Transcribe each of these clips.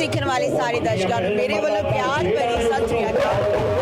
ਦੇਖਣ ਵਾਲੇ ਸਾਰੇ ਦਰਸ਼ਕਾਂ ਨੂੰ ਮੇਰੇ ਵੱਲੋਂ ਪਿਆਰ ਭਰੀ ਸਤਿ ਸ੍ਰੀ ਅਕਾਲ।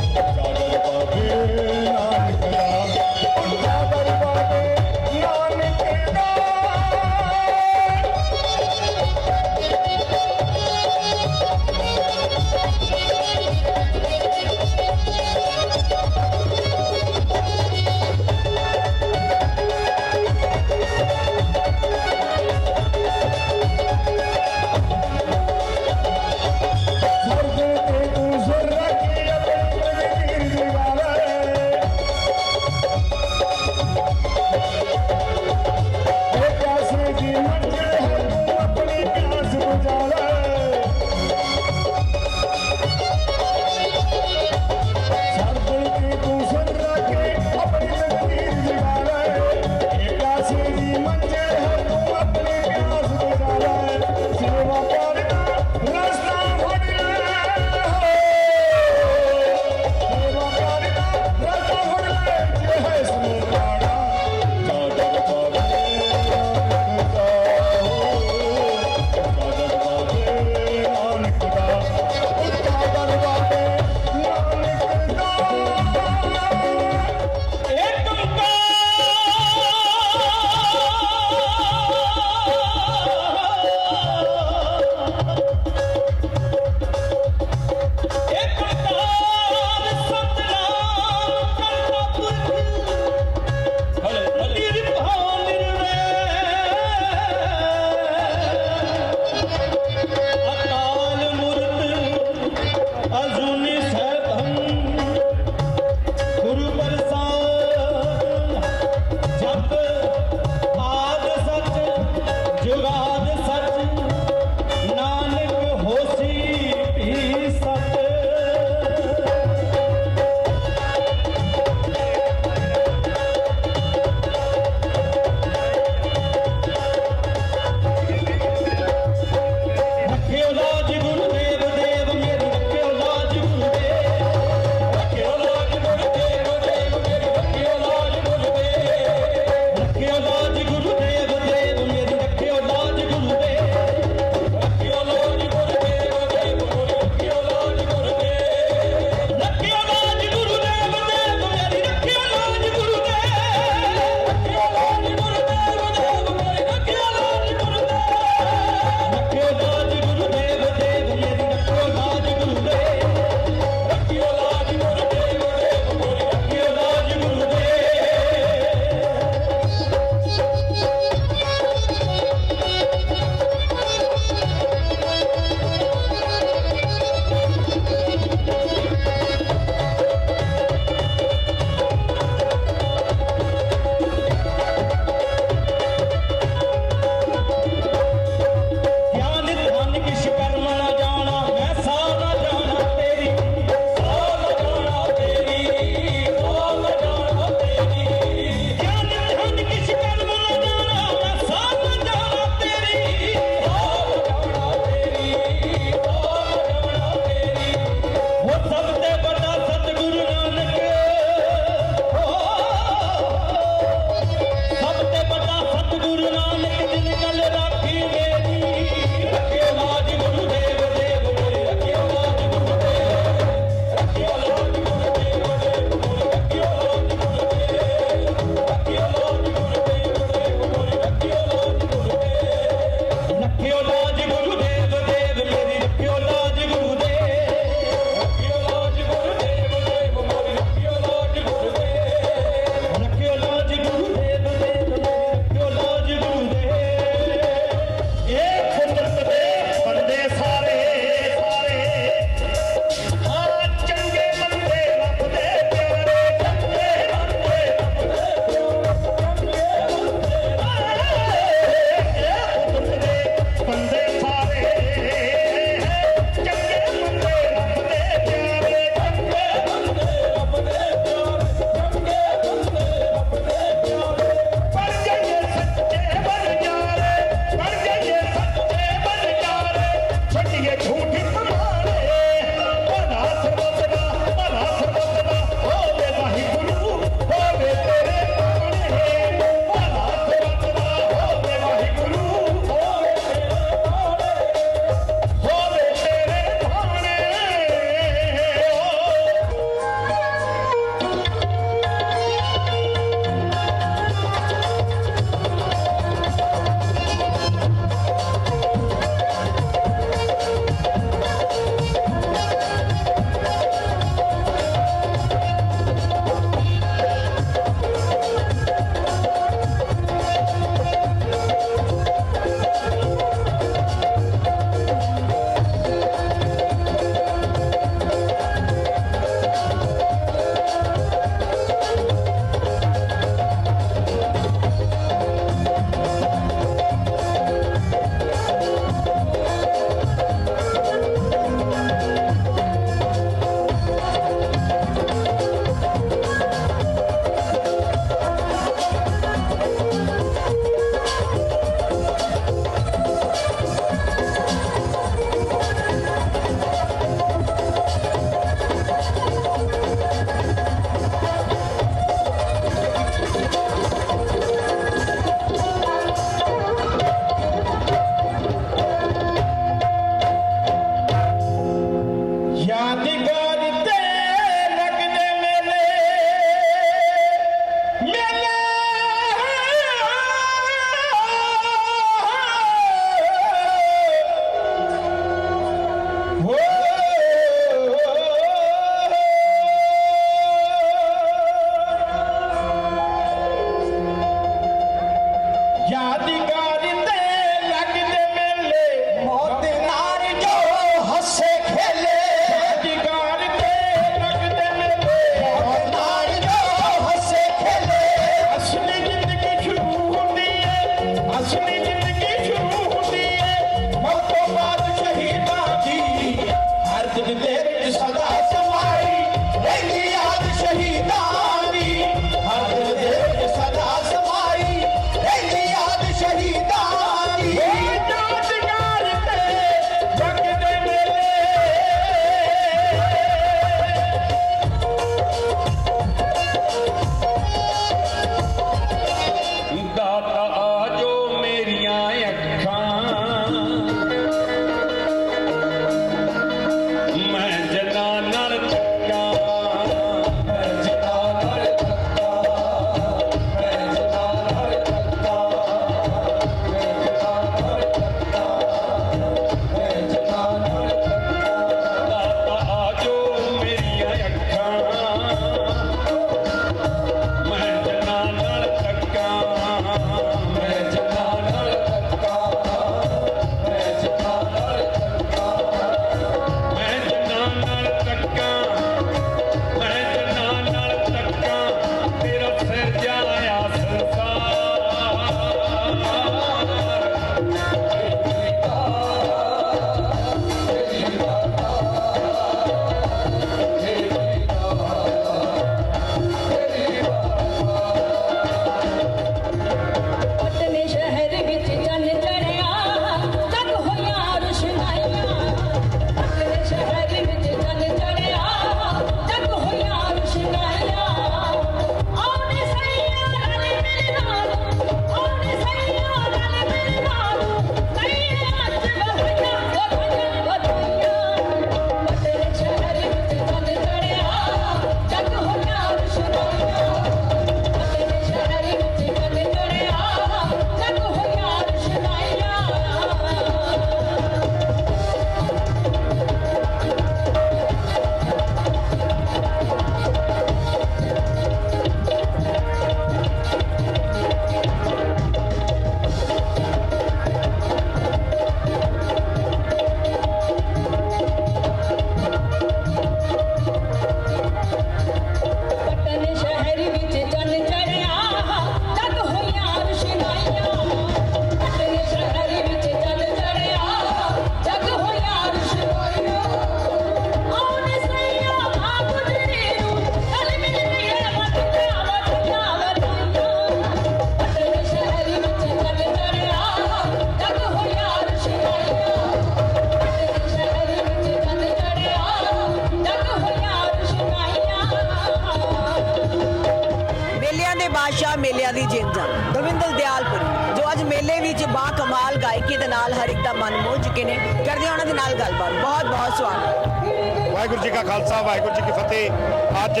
ਅੱਜ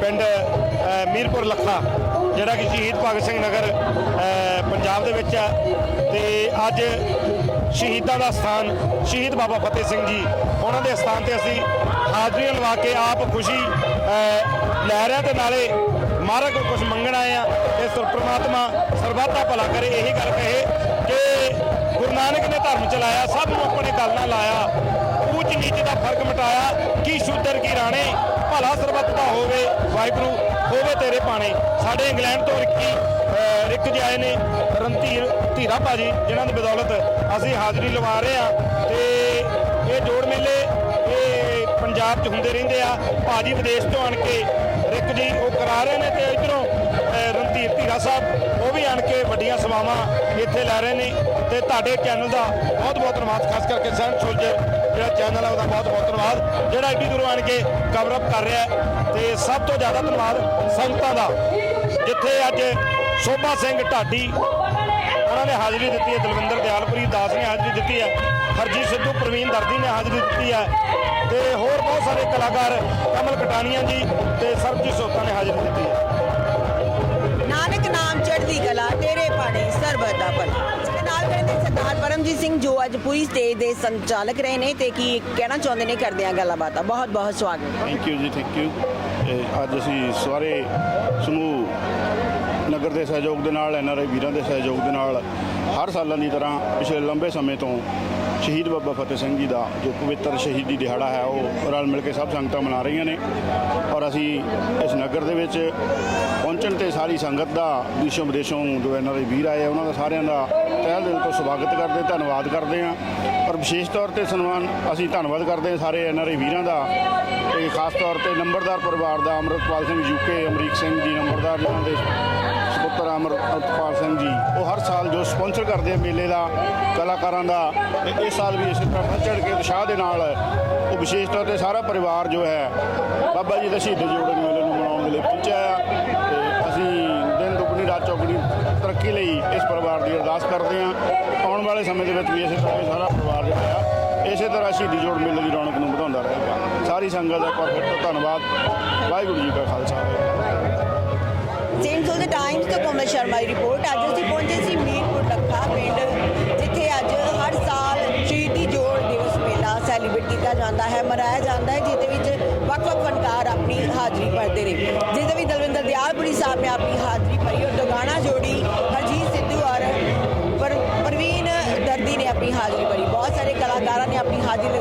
ਪਿੰਡ ਮੀਰਪੁਰ ਲੱਖਾ ਜਿਹੜਾ ਕਿ ਸ਼ਹੀਦ ਭਗਤ ਸਿੰਘ ਨਗਰ ਪੰਜਾਬ ਦੇ ਵਿੱਚ ਹੈ ਤੇ ਅੱਜ ਸ਼ਹੀਦਾਂ ਦਾ ਸਥਾਨ ਸ਼ਹੀਦ ਬਾਬਾ ਫਤਿਹ ਸਿੰਘ ਜੀ ਉਹਨਾਂ ਦੇ ਸਥਾਨ ਤੇ ਅਸੀਂ ਹਾਜ਼ਰੀਆਂ ਲਵਾ ਕੇ ਆਪ ਖੁਸ਼ੀ ਅ, ਲੈ ਰਹੇ ਤੇ ਨਾਲੇ ਮਹਾਰਾਜ ਕੋਲ ਕੁਝ ਮੰਗਣ ਆਏ ਆ ਤੇ ਸਰ ਪ੍ਰਮਾਤਮਾ ਸਰਬੱਤ ਭਲਾ ਕਰੇ ਇਹੀ ਗੱਲ ਕਹੇ ਕਿ ਗੁਰੂ ਨਾਨਕ ਨੇ ਧਰਮ ਚਲਾਇਆ ਸਭ ਨੂੰ ਆਪਣੇ ਗੱਲ ਨਾਲ ਲਾਇਆ ਊਚ ਨੀਚ ਦਾ ਫ਼ਰਕ ਮਿਟਾਇਆ ਕੀ ਸ਼ੂਦਰ ਕੀ ਰਾਣੇ ਭਲਾ ਸਰਬੱਤ ਦਾ ਹੋਵੇ, ਵਾਹਿਗੁਰੂ, ਹੋਵੇ ਤੇਰੇ ਪਾਣੇ ਸਾਡੇ ਇੰਗਲੈਂਡ ਤੋਂ ਰਿੱਕੀ ਰਿੱਕ ਜੀ ਆਏ ਨੇ ਰਣਧੀਰ ਧੀਰਾ ਭਾਜੀ, ਜਿਨ੍ਹਾਂ ਦੀ ਬਦੌਲਤ ਅਸੀਂ ਹਾਜ਼ਰੀ ਲਵਾ ਰਹੇ ਆ ਤੇ ਇਹ ਜੋੜ ਮੇਲੇ, ਇਹ ਪੰਜਾਬ 'ਚ ਹੁੰਦੇ ਰਹਿੰਦੇ ਆ। ਭਾਜੀ ਵਿਦੇਸ਼ ਤੋਂ ਆਣ ਕੇ ਰਿੱਕ ਜੀ ਉਹ ਕਰਾ ਰਹੇ ਨੇ ਤੇ ਇਧਰੋਂ ਰਣਧੀਰ ਧੀਰਾ ਸਾਹਿਬ, ਉਹ ਵੀ ਆਣ ਕੇ ਵੱਡੀਆਂ ਸੇਵਾਵਾਂ ਇੱਥੇ ਲੈ ਰਹੇ ਨੇ। ਤੇ ਤੁਹਾਡੇ ਚੈਨਲ ਦਾ ਬਹੁਤ ਬਹੁਤ ਧੰਨਵਾਦ, ਖਾਸ ਕਰਕੇ ਸੈਂਟ ਸੋਲਜਰ ਜਿਹੜਾ ਚੈਨਲ ਹੈ ਉਹਦਾ ਬਹੁਤ ਬਹੁਤ ਧੰਨਵਾਦ। ਜਿਹੜਾ ਏਡੀ ਦੂਰੋਂ ਆਣ ਕੇ ਕਵਰ ਅਪ ਕਰ ਰਿਹਾ ਹੈ, ਤੇ ਸਭ ਤੋਂ ਜ਼ਿਆਦਾ ਧੰਨਵਾਦ ਸੰਗਤਾਂ ਦਾ, ਜਿੱਥੇ ਅੱਜ ਸੋਭਾ ਸਿੰਘ ਢਾਡੀ, ਉਹਨਾਂ ਨੇ ਹਾਜ਼ਰੀ ਦਿੱਤੀ ਹੈ, ਦਲਵਿੰਦਰ ਦਿਆਲਪੁਰੀ ਦਾਸ ਨੇ ਹਾਜ਼ਰੀ ਦਿੱਤੀ ਹੈ, ਹਰਜੀਤ ਸਿੱਧੂ, ਪ੍ਰਵੀਨ ਦਰਦੀ ਨੇ ਹਾਜ਼ਰੀ ਦਿੱਤੀ ਹੈ, ਤੇ ਹੋਰ ਬਹੁਤ ਸਾਰੇ ਕਲਾਕਾਰ ਕਮਲ ਕਟਾਨੀਆ ਜੀ ਤੇ ਸਰਬਜੀਤ ਸੋਤਾ ਨੇ ਹਾਜ਼ਰੀ ਦਿੱਤੀ ਹੈ। ਨਾਨਕ ਨਾਮ ਚੜ੍ਹਦੀ ਕਲਾ, ਤੇਰੇ ਪਾਣੀ ਸਰਬਤ ਦਾ ਭਲਾ। ਸਾਡੇ ਨਾਲ ਸਰਦਾਰ ਪਰਮਜੀਤ ਸਿੰਘ ਜੋ ਅੱਜ ਪੂਰੀ ਸਟੇਜ ਦੇ ਸੰਚਾਲਕ ਰਹੇ ਨੇ ਤੇ ਕੀ ਕਹਿਣਾ ਚਾਹੁੰਦੇ ਨੇ ਕਰਦੇ ਆ ਗੱਲਾਂ ਬਾਤਾਂ ਬਹੁਤ ਬਹੁਤ ਸਵਾਗਤ thank you ji thank you ਅੱਜ ਅਸੀਂ ਸਾਰੇ ਸਮੂਹ ਨਗਰ ਦੇ ਸਹਿਯੋਗ ਦੇ ਨਾਲ ਐਨਆਰਆਈ ਵੀਰਾਂ ਦੇ ਸਹਿਯੋਗ ਦੇ ਨਾਲ ਹਰ ਸਾਲਾਂ ਦੀ ਤਰ੍ਹਾਂ ਪਿਛਲੇ ਲੰਬੇ ਸਮੇਂ ਤੋਂ ਸ਼ਹੀਦ ਬਾਬਾ ਫਤਿਹ ਸਿੰਘ ਜੀ ਦਾ ਜੋ ਪਵਿੱਤਰ ਸ਼ਹੀਦੀ ਦਿਹਾੜਾ ਹੈ ਉਹ ਰਲ ਮਿਲ ਕੇ ਸਭ ਸੰਗਤਾਂ ਮਨਾ ਰਹੀਆਂ ਨੇ ਔਰ ਅਸੀਂ ਇਸ ਨਗਰ ਦੇ ਵਿੱਚ ਪਹੁੰਚਣ ਤੇ ਸਾਰੀ ਸੰਗਤ ਦਾ ਦੇਸ਼ੋਂ ਵਿਦੇਸ਼ੋਂ ਜੋ ਐਨਆਰਆਈ ਵੀਰ ਆਏ ਆ, ਉਹਨਾਂ ਦਾ ਸਾਰਿਆਂ ਦਾ ਤਹਿ ਦਿਲ ਤੋਂ ਸਵਾਗਤ ਕਰਦੇ ਧੰਨਵਾਦ ਕਰਦੇ ਹਾਂ ਔਰ ਵਿਸ਼ੇਸ਼ ਤੌਰ ਤੇ ਸਨਮਾਨ ਅਸੀਂ ਧੰਨਵਾਦ ਕਰਦੇ ਹਾਂ ਸਾਰੇ ਐਨਆਰਆਈ ਵੀਰਾਂ ਦਾ ਤੇ ਖਾਸ ਤੌਰ ਤੇ ਨੰਬਰਦਾਰ ਪਰਿਵਾਰ ਦਾ ਅਮਰਤਪਾਲ ਸਿੰਘ ਯੂਕੇ ਅਮਰੀਕ ਸਿੰਘ ਜੀ ਨੰਬਰਦਾਰ ਜਿਨ੍ਹਾਂ ਦੇ ਅਮਰ ਅਮਰਤਪਾਲ ਸਿੰਘ ਜੀ। ਉਹ ਹਰ ਸਾਲ ਜੋ ਸਪਾਂਸਰ ਕਰਦੇ ਆ ਮੇਲੇ ਦਾ, ਕਲਾਕਾਰਾਂ ਦਾ, ਤੇ ਇਸ ਸਾਲ ਵੀ ਇਸੇ ਤਰ੍ਹਾਂ ਵੱਧ ਚੜ੍ਹ ਕੇ ਉਤਸ਼ਾਹ ਦੇ ਨਾਲ ਉਹ ਵਿਸ਼ੇਸ਼ ਤੌਰ ਤੇ ਸਾਰਾ ਪਰਿਵਾਰ ਜੋ ਹੈ, ਬਾਬਾ ਜੀ ਦੇ ਸ਼ਹੀਦ ਜੋੜੇ ਮੇਲੇ ਨੂੰ ਮਨਾਉਣ ਦੇ ਲਈ ਪਹੁੰਚਿਆ ਆ। ਤੇ ਅਸੀਂ ਦਿਨ ਦੁਗਣੀ, ਰਾਤ ਚੌਗਣੀ ਤਰੱਕੀ ਲਈ ਇਸ ਪਰਿਵਾਰ ਦੀ ਅਰਦਾਸ ਕਰਦੇ ਹਾਂ। ਆਉਣ ਵਾਲੇ ਸਮੇਂ ਦੇ ਵਿੱਚ ਵੀ ਇਸੇ ਤਰ੍ਹਾਂ ਹੀ ਸਾਰਾ ਪਰਿਵਾਰ ਜੋ ਹੈ ਇਸੇ ਤਰ੍ਹਾਂ ਸ਼ਹੀਦੀ ਜੋੜ ਮੇਲੇ ਦੀ ਰੌਣਕ ਨੂੰ ਵਧਾਉਂਦਾ ਰਹੇਗਾ। ਸਾਰੀ ਸੰਗਤ ਦਾ ਇੱਕ ਤੋਂ ਧੰਨਵਾਦ। ਵਾਹਿਗੁਰੂ ਜੀ ਕਾ ਖਾਲਸਾ। ਸੇਂਟ ਸੋਲ ਦੇ ਟਾਈਮਸ ਤੋਂ ਕੋਮਲ ਸ਼ਰਮਾ ਦੀ ਰਿਪੋਰਟ ਅੱਜ ਅਸੀਂ ਪਹੁੰਚੇ ਸੀ ਮੀਰਪੁਰ ਲੱਖਾ ਪਿੰਡ, ਜਿੱਥੇ ਅੱਜ ਹਰ ਸਾਲ ਸ਼ਹੀਦੀ ਜੋੜ ਦਿਵਸ ਮੇਲਾ ਸੈਲੀਬ੍ਰੇਟ ਕੀਤਾ ਜਾਂਦਾ ਹੈ, ਮਨਾਇਆ ਜਾਂਦਾ ਹੈ, ਜਿਹਦੇ ਵਿੱਚ ਵੱਖ-ਵੱਖ ਫਨਕਾਰ ਆਪਣੀ ਹਾਜ਼ਰੀ ਭਰਦੇ ਨੇ। ਜਿਹਦੇ ਵਿੱਚ ਦਲਵਿੰਦਰ ਦਿਆਲਪੁਰੀ ਸਾਹਿਬ ਨੇ ਆਪਣੀ ਹਾਜ਼ਰੀ ਭਰੀ ਔਰ ਦੁਗਾਣਾ ਜੋੜੀ, ਹਰਜੀਤ ਸਿੱਧੂ ਔਰ ਪਰਵੀਨ ਦਰਦੀ ਨੇ ਆਪਣੀ ਹਾਜ਼ਰੀ ਭਰੀ। ਬਹੁਤ ਸਾਰੇ ਕਲਾਕਾਰਾਂ ਨੇ ਆਪਣੀ ਹਾਜ਼ਰੀ